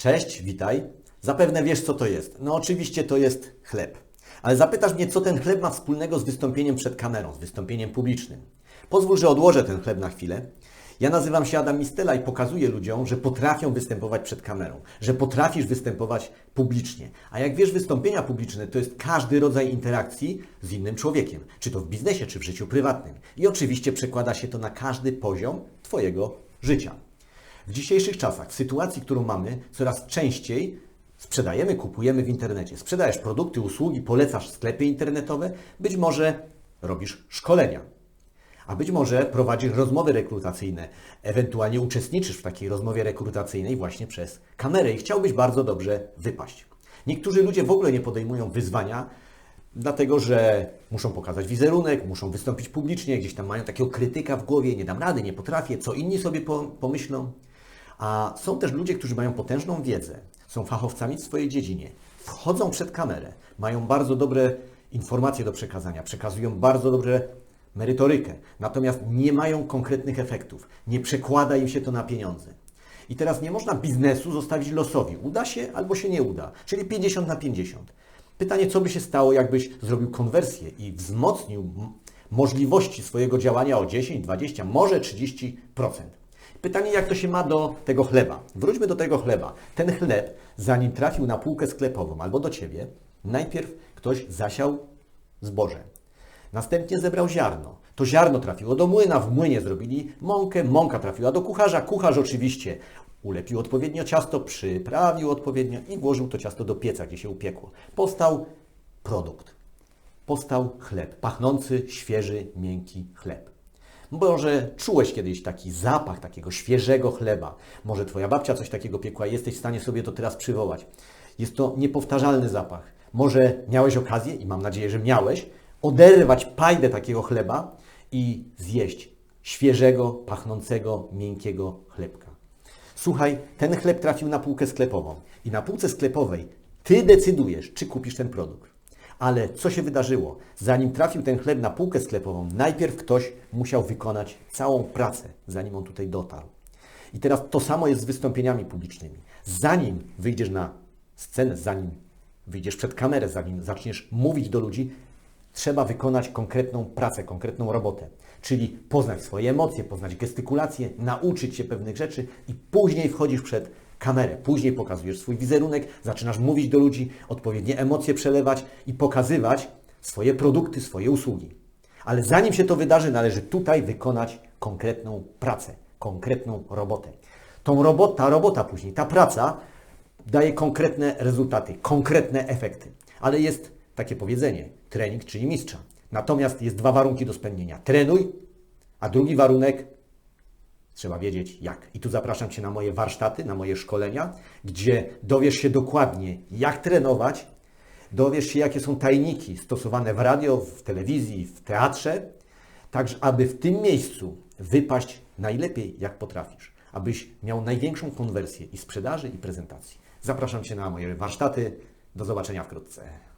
Cześć, witaj. Zapewne wiesz, co to jest. No oczywiście to jest chleb. Ale zapytasz mnie, co ten chleb ma wspólnego z wystąpieniem przed kamerą, z wystąpieniem publicznym. Pozwól, że odłożę ten chleb na chwilę. Ja nazywam się Adam Mistela i pokazuję ludziom, że potrafią występować przed kamerą, że potrafisz występować publicznie. A jak wiesz, wystąpienia publiczne to jest każdy rodzaj interakcji z innym człowiekiem, czy to w biznesie, czy w życiu prywatnym. I oczywiście przekłada się to na każdy poziom Twojego życia. W dzisiejszych czasach, w sytuacji, którą mamy, coraz częściej sprzedajemy, kupujemy w internecie. Sprzedajesz produkty, usługi, polecasz sklepy internetowe, być może robisz szkolenia, a być może prowadzisz rozmowy rekrutacyjne, ewentualnie uczestniczysz w takiej rozmowie rekrutacyjnej właśnie przez kamerę i chciałbyś bardzo dobrze wypaść. Niektórzy ludzie w ogóle nie podejmują wyzwania, dlatego że muszą pokazać wizerunek, muszą wystąpić publicznie, gdzieś tam mają takiego krytyka w głowie, nie dam rady, nie potrafię, co inni sobie po- pomyślą. A są też ludzie, którzy mają potężną wiedzę, są fachowcami w swojej dziedzinie, wchodzą przed kamerę, mają bardzo dobre informacje do przekazania, przekazują bardzo dobrze merytorykę, natomiast nie mają konkretnych efektów, nie przekłada im się to na pieniądze. I teraz nie można biznesu zostawić losowi. Uda się albo się nie uda, czyli 50 na 50. Pytanie, co by się stało, jakbyś zrobił konwersję i wzmocnił możliwości swojego działania o 10, 20, może 30%. Pytanie, jak to się ma do tego chleba. Wróćmy do tego chleba. Ten chleb, zanim trafił na półkę sklepową albo do Ciebie, najpierw ktoś zasiał zboże. Następnie zebrał ziarno. To ziarno trafiło do młyna, w młynie zrobili mąkę, mąka trafiła do kucharza, kucharz oczywiście ulepił odpowiednio ciasto, przyprawił odpowiednio i włożył to ciasto do pieca, gdzie się upiekło. Powstał produkt. Powstał chleb, pachnący, świeży, miękki chleb. Może czułeś kiedyś taki zapach takiego świeżego chleba. Może Twoja babcia coś takiego piekła i jesteś w stanie sobie to teraz przywołać. Jest to niepowtarzalny zapach. Może miałeś okazję, i mam nadzieję, że miałeś, oderwać pajdę takiego chleba i zjeść świeżego, pachnącego, miękkiego chlebka. Słuchaj, ten chleb trafił na półkę sklepową i na półce sklepowej Ty decydujesz, czy kupisz ten produkt. Ale co się wydarzyło? Zanim trafił ten chleb na półkę sklepową, najpierw ktoś musiał wykonać całą pracę, zanim on tutaj dotarł. I teraz to samo jest z wystąpieniami publicznymi. Zanim wyjdziesz na scenę, zanim wyjdziesz przed kamerę, zanim zaczniesz mówić do ludzi, trzeba wykonać konkretną pracę, konkretną robotę. Czyli poznać swoje emocje, poznać gestykulację, nauczyć się pewnych rzeczy i później wchodzisz przed kamerę. Później pokazujesz swój wizerunek, zaczynasz mówić do ludzi, odpowiednie emocje przelewać i pokazywać swoje produkty, swoje usługi. Ale zanim się to wydarzy, należy tutaj wykonać konkretną pracę, konkretną robotę. Tą robota, ta robota później, ta praca daje konkretne rezultaty, konkretne efekty. Ale jest takie powiedzenie, trening czyli mistrza. Natomiast jest dwa warunki do spełnienia. Trenuj, a drugi warunek trzeba wiedzieć jak. I tu zapraszam Cię na moje warsztaty, na moje szkolenia, gdzie dowiesz się dokładnie, jak trenować, dowiesz się, jakie są tajniki stosowane w radio, w telewizji, w teatrze, tak aby w tym miejscu wypaść najlepiej, jak potrafisz, abyś miał największą konwersję i sprzedaży, i prezentacji. Zapraszam Cię na moje warsztaty. Do zobaczenia wkrótce.